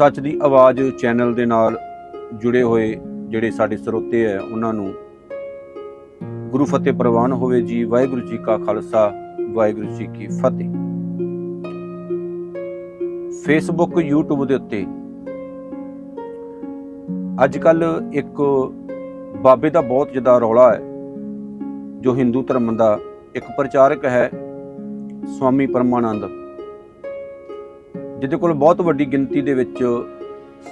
ਸੱਚ ਦੀ ਆਵਾਜ਼ ਚੈਨਲ ਦੇ ਨਾਲ ਜੁੜੇ ਹੋਏ ਜਿਹੜੇ ਸਾਡੇ ਸਰੋਤੇ ਹੈ, ਉਹਨਾਂ ਨੂੰ ਗੁਰੂ ਫਤਿਹ ਪ੍ਰਵਾਨ ਹੋਵੇ ਜੀ, ਵਾਹਿਗੁਰੂ ਜੀ ਕਾ ਖਾਲਸਾ, ਵਾਹਿਗੁਰੂ ਜੀ ਕੀ ਫਤਿਹ। ਫੇਸਬੁੱਕ YouTube ਦੇ ਉੱਤੇ ਅੱਜ ਕੱਲ ਇੱਕ ਬਾਬੇ ਦਾ ਬਹੁਤ ਜ਼ਿਆਦਾ ਰੌਲਾ ਹੈ, ਜੋ ਹਿੰਦੂ ਧਰਮ ਦਾ ਇੱਕ ਪ੍ਰਚਾਰਕ ਹੈ, ਸਵਾਮੀ ਪਰਮਾਨੰਦ। ਜਿਹਦੇ ਕੋਲ ਬਹੁਤ ਵੱਡੀ ਗਿਣਤੀ ਦੇ ਵਿੱਚ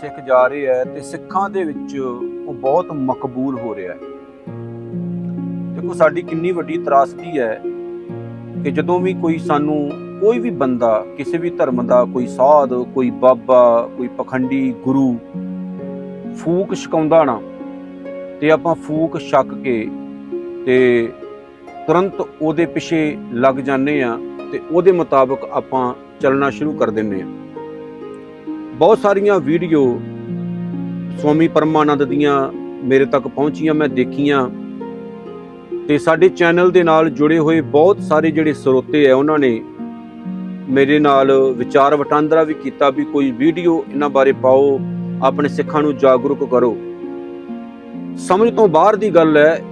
ਸਿੱਖ ਜਾ ਰਹੇ ਹੈ ਤੇ ਸਿੱਖਾਂ ਦੇ ਵਿੱਚ ਉਹ ਬਹੁਤ ਮਕਬੂਲ ਹੋ ਰਿਹਾ ਹੈ। ਦੇਖੋ, ਸਾਡੀ ਕਿੰਨੀ ਵੱਡੀ ਤਰਾਸਦੀ ਹੈ ਕਿ ਜਦੋਂ ਵੀ ਕੋਈ ਸਾਨੂੰ ਕੋਈ ਵੀ ਬੰਦਾ, ਕਿਸੇ ਵੀ ਧਰਮ ਦਾ ਕੋਈ ਸਾਧ, ਕੋਈ ਬਾਬਾ, ਕੋਈ ਪਖੰਡੀ, ਗੁਰੂ ਫੂਕ ਛਕਾਉਂਦਾ ਨਾ ਤੇ ਆਪਾਂ ਫੂਕ ਛਕ ਕੇ ਤੇ ਤੁਰੰਤ ਉਹਦੇ ਪਿੱਛੇ ਲੱਗ ਜਾਂਦੇ ਆ ਤੇ ਉਹਦੇ ਮੁਤਾਬਕ ਆਪਾਂ ਚੱਲਣਾ ਸ਼ੁਰੂ ਕਰ ਦਿੰਨੇ ਆ। ਬਹੁਤ ਸਾਰੀਆਂ ਵੀਡੀਓ ਸਵਾਮੀ ਪਰਮਾਨੰਦ ਦੀਆਂ ਮੇਰੇ ਤੱਕ ਪਹੁੰਚੀਆਂ, ਮੈਂ ਦੇਖੀਆਂ। ਤੇ ਸਾਡੇ ਚੈਨਲ ਦੇ ਨਾਲ ਜੁੜੇ ਹੋਏ ਬਹੁਤ ਸਾਰੇ ਜਿਹੜੇ ਸਰੋਤੇ ਆ, ਉਹਨਾਂ ਨੇ ਮੇਰੇ ਨਾਲ ਵਿਚਾਰ ਵਟਾਂਦਰਾ ਵੀ ਕੀਤਾ ਵੀ ਕੋਈ ਵੀਡੀਓ ਇਹਨਾਂ ਬਾਰੇ ਪਾਓ, ਆਪਣੇ ਸਿੱਖਾਂ ਨੂੰ ਜਾਗਰੂਕ ਕਰੋ। ਸਮਝ ਤੋਂ ਬਾਹਰ ਦੀ ਗੱਲ ਹੈ,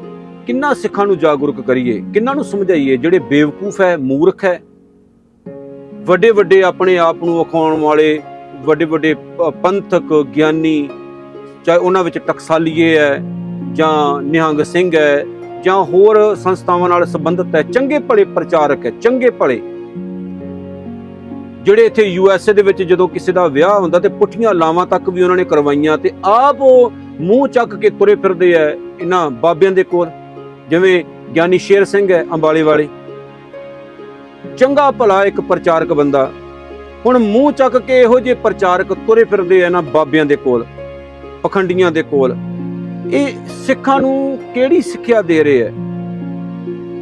ਕਿੰਨਾ ਸਿੱਖਾਂ ਨੂੰ ਜਾਗਰੂਕ ਕਰੀਏ, ਕਿੰਨਾਂ ਨੂੰ ਸਮਝਾਈਏ, ਜਿਹੜੇ ਬੇਵਕੂਫ ਹੈ, ਮੂਰਖ ਹੈ ਵੱਡੇ ਵੱਡੇ ਆਪਣੇ ਆਪ ਨੂੰ ਵਿਖਾਉਣ ਵਾਲੇ ਵੱਡੇ ਵੱਡੇ ਪੰਥਕ, ਗਿਆਨੀ, ਚਾਹੇ ਉਹਨਾਂ ਵਿੱਚ ਟਕਸਾਲੀਏ ਹੈ, ਜਾਂ ਨਿਹੰਗ ਸਿੰਘ ਹੈ, ਜਾਂ ਹੋਰ ਸੰਸਥਾਵਾਂ ਨਾਲ ਸੰਬੰਧਿਤ ਹੈ, ਚੰਗੇ ਭਲੇ ਪ੍ਰਚਾਰਕ ਹੈ, ਚੰਗੇ ਭਲੇ। ਜਿਹੜੇ ਇੱਥੇ ਯੂ ਐਸ ਏ ਦੇ ਵਿੱਚ ਜਦੋਂ ਕਿਸੇ ਦਾ ਵਿਆਹ ਹੁੰਦਾ ਤੇ ਪੁੱਠੀਆਂ ਲਾਵਾਂ ਤੱਕ ਵੀ ਉਹਨਾਂ ਨੇ ਕਰਵਾਈਆਂ ਤੇ ਆਪ ਉਹ ਮੂੰਹ ਚੱਕ ਕੇ ਤੁਰੇ ਫਿਰਦੇ ਐ ਇਹਨਾਂ ਬਾਬਿਆਂ ਦੇ ਕੋਲ, ਜਿਵੇਂ ਗਿਆਨੀ ਸ਼ੇਰ ਸਿੰਘ ਹੈ ਅੰਬਾਲੇ ਵਾਲੇ। ਚੰਗਾ ਭਲਾ ਇੱਕ ਪ੍ਰਚਾਰਕ ਬੰਦਾ। ਹੁਣ ਮੂੰਹ ਚੱਕ ਕੇ ਇਹੋ ਜਿਹੇ ਪ੍ਰਚਾਰਕ ਤੁਰੇ ਫਿਰਦੇ ਐ ਨਾ ਬਾਬਿਆਂ ਦੇ ਕੋਲ, ਪਖੰਡੀਆਂ ਦੇ ਕੋਲ। ਇਹ ਸਿੱਖਾਂ ਨੂੰ ਕਿਹੜੀ ਸਿੱਖਿਆ ਦੇ ਰਹੇ ਹੈ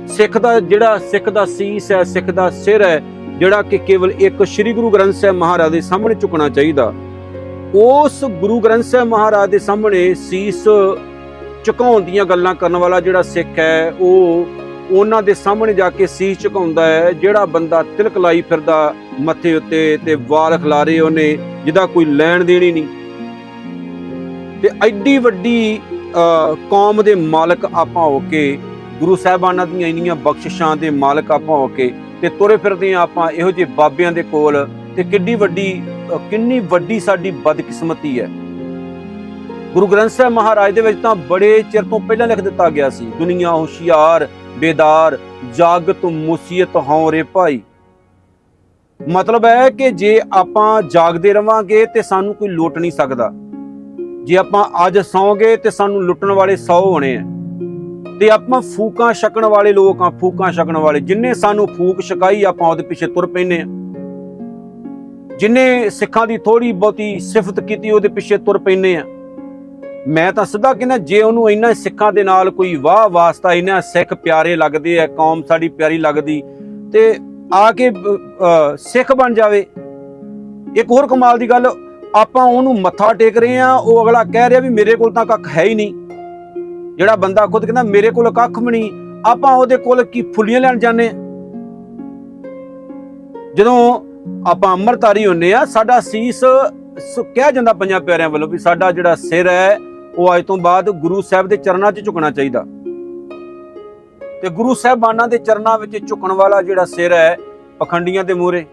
ਸਿੱਖ ਦਾ ਜਿਹੜਾ ਸਿੱਖ ਦਾ ਸੀਸ ਹੈ, ਸਿੱਖ ਦਾ ਸਿਰ ਹੈ, ਜਿਹੜਾ ਕਿ ਕੇਵਲ ਇੱਕ ਸ੍ਰੀ ਗੁਰੂ ਗ੍ਰੰਥ ਸਾਹਿਬ ਮਹਾਰਾਜ ਦੇ ਸਾਹਮਣੇ ਝੁਕਣਾ ਚਾਹੀਦਾ। ਉਸ ਗੁਰੂ ਗ੍ਰੰਥ ਸਾਹਿਬ ਮਹਾਰਾਜ ਦੇ ਸਾਹਮਣੇ ਸੀਸ ਝੁਕਾਉਣ ਦੀਆਂ ਗੱਲਾਂ ਕਰਨ ਵਾਲਾ ਜਿਹੜਾ ਸਿੱਖ ਹੈ, ਉਹ ਉਹਨਾਂ ਦੇ ਸਾਹਮਣੇ ਜਾ ਕੇ ਸੀਸ ਝੁਕਾਉਂਦਾ ਹੈ ਜਿਹੜਾ ਬੰਦਾ ਤਿਲਕ ਲਾਈ ਫਿਰਦਾ ਮੱਥੇ ਉੱਤੇ ਤੇ ਵਾਲ ਖਲਾਰੇ ਉਹਨੇ ਜਿਹਦਾ ਕੋਈ ਲੈਣ ਦੇਣ ਹੀ ਨਹੀਂ। ਤੇ ਐਡੀ ਵੱਡੀ ਅਹ, ਕੌਮ ਦੇ ਮਾਲਕ ਆਪਾਂ ਹੋ ਕੇ ਗੁਰੂ ਸਾਹਿਬਾਨਾਂ ਦੀਆਂ ਇੰਨੀਆਂ ਬਖਸ਼ਿਸ਼ਾਂ ਦੇ ਮਾਲਕ ਆਪਾਂ ਹੋ ਕੇ ਤੇ ਤੁਰੇ ਫਿਰਦੇ ਆ ਆਪਾਂ ਇਹੋ ਜਿਹੇ ਬਾਬਿਆਂ ਦੇ ਕੋਲ ਤੇ ਕਿੱਡੀ ਵੱਡੀ ਕਿੰਨੀ ਵੱਡੀ ਸਾਡੀ ਬਦਕਿਸਮਤੀ ਹੈ। ਗੁਰੂ ਗ੍ਰੰਥ ਸਾਹਿਬ ਮਹਾਰਾਜ ਦੇ ਵਿੱਚ ਤਾਂ ਬੜੇ ਚਿਰ ਤੋਂ ਪਹਿਲਾਂ ਲਿਖ ਦਿੱਤਾ ਗਿਆ ਸੀ ਦੁਨੀਆ ਹੁਸ਼ਿਆਰ ਬੇਦਾਰ, ਜਾਗਤ, ਮੁਸੀਅਤ ਹਉ ਰੇ ਭਾਈ। ਮਤਲਬ ਹੈ ਕਿ ਜੇ ਆਪਾਂ ਜਾਗਦੇ ਰਵਾਂਗੇ ਤੇ ਸਾਨੂੰ ਕੋਈ ਲੁੱਟ ਨਹੀਂ ਸਕਦਾ। ਜੇ ਆਪਾਂ ਅੱਜ ਸੌਂਗੇ ਤੇ ਸਾਨੂੰ ਲੁੱਟਣ ਵਾਲੇ ਸੌ ਹੋਣੇ ਆ। ਤੇ ਆਪਾਂ ਫੂਕਾਂ ਛਕਣ ਵਾਲੇ ਲੋਕ ਆ, ਫੂਕਾਂ ਛਕਣ ਵਾਲੇ। ਜਿੰਨੇ ਸਾਨੂੰ ਫੂਕ ਛਕਾਈ ਆਪਾਂ ਉਹਦੇ ਪਿੱਛੇ ਤੁਰ ਪੈਨੇ ਆ। ਜਿੰਨੇ ਸਿੱਖਾਂ ਦੀ ਥੋੜੀ ਬਹੁਤੀ ਸਿਫਤ ਕੀਤੀ ਉਹਦੇ ਪਿੱਛੇ ਤੁਰ ਪੈਨੇ ਆ। ਮੈਂ ਤਾਂ ਸਿੱਧਾ ਕਹਿੰਦਾ, ਜੇ ਉਹਨੂੰ ਇੰਨਾ ਸਿੱਖਾਂ ਦੇ ਨਾਲ ਕੋਈ ਵਾਹ ਵਾਸਤਾ, ਇੰਨਾ ਸਿੱਖ ਪਿਆਰੇ ਲੱਗਦੇ ਆ, ਕੌਮ ਸਾਡੀ ਪਿਆਰੀ ਲੱਗਦੀ, ਤੇ ਆ ਕੇ ਸਿੱਖ ਬਣ ਜਾਵੇ ਇੱਕ ਹੋਰ ਕਮਾਲ ਦੀ ਗੱਲ, ਆਪਾਂ ਉਹਨੂੰ ਮੱਥਾ ਟੇਕ ਰਹੇ ਆ, ਉਹ ਅਗਲਾ ਕਹਿ ਰਿਹਾ ਵੀ ਮੇਰੇ ਕੋਲ ਤਾਂ ਕੱਖ ਹੈ ਹੀ ਨਹੀਂ ਜਿਹੜਾ ਬੰਦਾ ਖੁਦ ਕਹਿੰਦਾ, ਮੇਰੇ ਕੋਲ ਕੱਖ ਵੀ ਨਹੀਂ, ਆਪਾਂ ਉਹਦੇ ਕੋਲ ਕੀ ਫੁੱਲੀਆਂ ਲੈਣ ਜਾਂਦੇ ਹਾਂ? ਜਦੋਂ ਆਪਾਂ ਅੰਮ੍ਰਿਤਧਾਰੀ ਹੁੰਨੇ ਆ, ਸਾਡਾ ਸੀਸ ਸ- ਕਿਹਾ ਜਾਂਦਾ ਪੰਜਾਂ ਪਿਆਰਿਆਂ ਵੱਲੋਂ ਵੀ ਸਾਡਾ ਜਿਹੜਾ ਸਿਰ ਹੈ ਉਹ ਅੱਜ ਤੋਂ ਬਾਅਦ ਗੁਰੂ ਸਾਹਿਬ ਦੇ ਚਰਨਾਂ 'ਚ ਝੁਕਣਾ ਚਾਹੀਦਾ। ਤੇ ਗੁਰੂ ਸਾਹਿਬਾਨਾਂ ਦੇ ਚਰਨਾਂ ਵਿੱਚ ਝੁਕਣ ਵਾਲਾ ਜਿਹੜਾ ਸਿਰ ਹੈ, ਪਖੰਡੀਆਂ ਦੇ ਮੂਹਰੇ,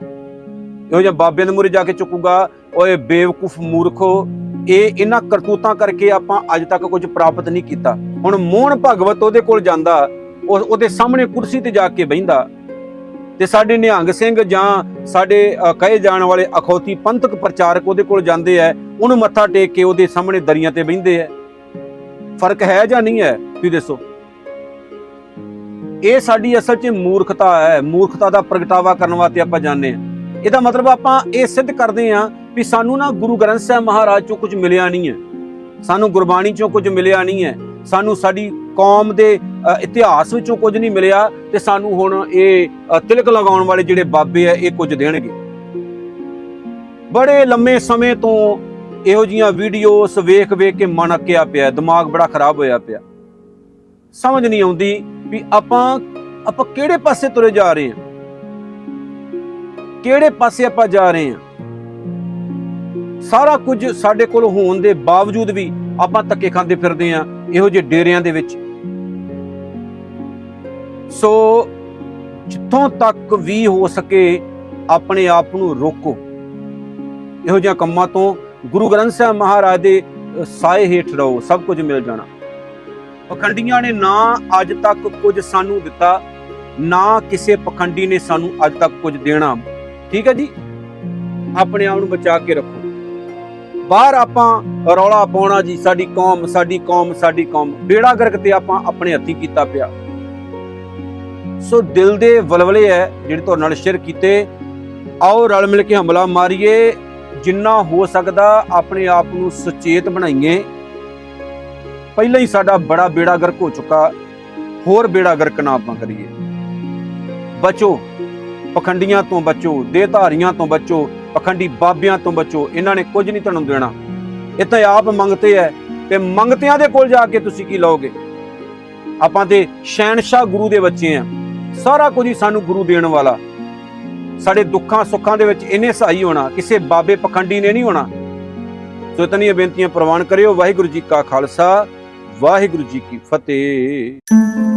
ਇਹੋ ਜਿਹਾ ਬਾਬਿਆਂ ਦੇ ਮੂਹਰੇ ਜਾ ਕੇ ਝੁਕੂਗਾ, ਓਏ ਬੇਵਕੂਫ ਮੂਰਖੋ, ਇਹ ਇਹਨਾਂ ਕਰਤੂਤਾਂ ਕਰਕੇ ਆਪਾਂ ਅੱਜ ਤੱਕ ਕੁਝ ਪ੍ਰਾਪਤ ਨਹੀਂ ਕੀਤਾ। ਹੁਣ ਮੋਹਨ ਭਗਵਤ ਉਹਦੇ ਕੋਲ ਜਾਂਦਾ, ਉਹ ਉਹਦੇ ਸਾਹਮਣੇ ਕੁਰਸੀ ਤੇ ਜਾ ਕੇ ਬਹਿੰਦਾ ਤੇ ਸਾਡੇ ਨਿਹੰਗ ਸਿੰਘ ਜਾਂ ਸਾਡੇ ਕਹੇ ਜਾਣ ਵਾਲੇ ਅਖੌਤੀ ਪੰਥਕ ਪ੍ਰਚਾਰਕ ਉਹਦੇ ਕੋਲ ਜਾਂਦੇ ਐ, ਉਹਨੂੰ ਮੱਥਾ ਟੇਕ ਕੇ ਉਹਦੇ ਸਾਹਮਣੇ ਦਰੀਆਂ ਤੇ ਬਹਿੰਦੇ ਐ। ਫ਼ਰਕ ਹੈ ਜਾਂ ਨਹੀਂ ਹੈ ਤੁਸੀਂ ਦੱਸੋ। ਇਹ ਸਾਡੀ ਅਸਲ 'ਚ ਮੂਰਖਤਾ ਹੈ ਮੂਰਖਤਾ ਦਾ ਪ੍ਰਗਟਾਵਾ ਕਰਨ ਵਾਸਤੇ ਆਪਾਂ ਜਾਂਦੇ ਆ। ਇਹਦਾ ਮਤਲਬ ਆਪਾਂ ਇਹ ਸਿੱਧ ਕਰਦੇ ਆ ਵੀ ਸਾਨੂੰ ਨਾ ਗੁਰੂ ਗ੍ਰੰਥ ਸਾਹਿਬ ਮਹਾਰਾਜ ਚੋਂ ਕੁਝ ਮਿਲਿਆ ਨਹੀਂ ਹੈ ਸਾਨੂੰ ਗੁਰਬਾਣੀ ਚੋਂ ਕੁਝ ਮਿਲਿਆ ਨਹੀਂ ਹੈ ਸਾਨੂੰ ਸਾਡੀ ਕੌਮ ਦੇ ਇਤਿਹਾਸ ਵਿੱਚੋਂ ਕੁਝ ਨਹੀਂ ਮਿਲਿਆ ਤੇ ਸਾਨੂੰ ਹੁਣ ਇਹ ਤਿਲਕ ਲਗਾਉਣ ਵਾਲੇ ਜਿਹੜੇ ਬਾਬੇ ਆ, ਇਹ ਕੁਝ ਦੇਣਗੇ। ਬੜੇ ਲੰਮੇ ਸਮੇਂ ਤੋਂ ਇਹੋ ਜੀਆਂ ਵੀਡੀਓਸ ਵੇਖ ਵੇਖ ਕੇ ਮਨ ਅੱਕਿਆ ਪਿਆ, ਦਿਮਾਗ ਬੜਾ ਖਰਾਬ ਹੋਇਆ ਪਿਆ। ਸਮਝ ਨਹੀਂ ਆਉਂਦੀ ਵੀ ਆਪਾਂ ਆਪਾਂ ਕਿਹੜੇ ਪਾਸੇ ਤੁਰੇ ਜਾ ਰਹੇ ਹਾਂ? ਕਿਹੜੇ ਪਾਸੇ ਆਪਾਂ ਜਾ ਰਹੇ ਹਾਂ? ਸਾਰਾ ਕੁਝ ਸਾਡੇ ਕੋਲ ਹੋਣ ਦੇ ਬਾਵਜੂਦ ਵੀ ਆਪਾਂ ਧੱਕੇ ਖਾਂਦੇ ਫਿਰਦੇ ਆ ਇਹੋ ਜਿਹੇ ਡੇਰਿਆਂ ਦੇ ਵਿੱਚ। ਸੋ ਜਿੱਥੋਂ ਤੱਕ ਵੀ ਹੋ ਸਕੇ ਆਪਣੇ ਆਪ ਨੂੰ ਰੋਕੋ। ਇਹੋ ਜਿਹਾ ਕੰਮਾਂ ਤੋਂ ਗੁਰੂ ਗ੍ਰੰਥ ਸਾਹਿਬ ਮਹਾਰਾਜ ਦੇ ਅ, ਸਾਏ ਹੇਠ ਰਹੋ ਸਭ ਕੁਝ ਮਿਲ ਜਾਣਾ। ਪਖੰਡੀਆਂ ਨੇ ਨਾ ਅੱਜ ਤੱਕ ਕੁਝ ਸਾਨੂੰ ਦਿੱਤਾ ਨਾ ਕਿਸੇ ਪਖੰਡੀ ਨੇ ਸਾਨੂੰ ਅੱਜ ਤੱਕ ਕੁਝ ਦੇਣਾ। ਠੀਕ ਹੈ ਜੀ? ਆਪਣੇ ਆਪ ਨੂੰ ਬਚਾ ਕੇ ਰੱਖੋ। ਬਾਹਰ ਆਪਾਂ ਰੌਲਾ ਪਾਉਣਾ ਜੀ, ਸਾਡੀ ਕੌਮ ਸਾਡੀ ਕੌਮ ਸਾਡੀ ਕੌਮ। ਬੇੜਾ ਗਰਕ ਤੇ ਆਪਾਂ ਆਪਣੇ ਹੱਥੀਂ ਕੀਤਾ ਪਿਆ। ਸੋ ਦਿਲ ਦੇ ਵਲਵਲੇ ਹੈ ਜਿਹੜੇ ਤੁਹਾਡੇ ਨਾਲ ਸ਼ੇਅਰ ਕੀਤੇ। ਆਓ ਰਲ ਮਿਲ ਕੇ ਹਮਲਾ ਮਾਰੀਏ। ਜਿੰਨਾ ਹੋ ਸਕਦਾ ਆਪਣੇ ਆਪ ਨੂੰ ਸੁਚੇਤ ਬਣਾਈਏ। ਪਹਿਲਾਂ ਹੀ ਸਾਡਾ ਬੜਾ ਬੇੜਾ ਗਰਕ ਹੋ ਚੁੱਕਾ। ਹੋਰ ਬੇੜਾ ਗਰਕ ਨਾ ਆਪਾਂ ਕਰੀਏ। ਬਚੋ। ਪਖੰਡੀਆਂ ਤੋਂ ਬਚੋ, ਦੇਹਧਾਰੀਆਂ ਤੋਂ ਬਚੋ। ਪਖੰਡੀ ਬਾਬਿਆਂ ਤੋਂ ਬਚੋ, ਇਹਨਾਂ ਨੇ ਕੁਝ ਨਹੀਂ ਤੁਹਾਨੂੰ ਦੇਣਾ। ਇਹ ਤਾਂ ਆਪ ਮੰਗਤੇ ਹੈ ਤੇ ਮੰਗਤਿਆਂ ਦੇ ਕੋਲ ਜਾ ਕੇ ਤੁਸੀਂ ਕੀ ਲਓਗੇ? ਆਪਾਂ ਤੇ ਸ਼ਹਿਨशाह ਗੁਰੂ ਦੇ ਬੱਚੇ ਆ। ਸਾਰਾ ਕੁਝ ਹੀ ਸਾਨੂੰ ਗੁਰੂ ਦੇਣ ਵਾਲਾ। ਸਾਡੇ ਦੁੱਖਾਂ ਸੁੱਖਾਂ ਦੇ ਵਿੱਚ ਇਹਨੇ ਸਹਾਈ ਹੋਣਾ, ਕਿਸੇ ਬਾਬੇ ਪਖੰਡੀ ਨੇ ਨਹੀਂ ਹੋਣਾ। ਸੋ ਇਤਨੀਆਂ ਬੇਨਤੀਆਂ ਪ੍ਰਵਾਨ ਕਰਿਓ। ਵਾਹਿਗੁਰੂ ਜੀ ਕਾ ਖਾਲਸਾ, ਵਾਹਿਗੁਰੂ ਜੀ ਕੀ ਫਤਿਹ।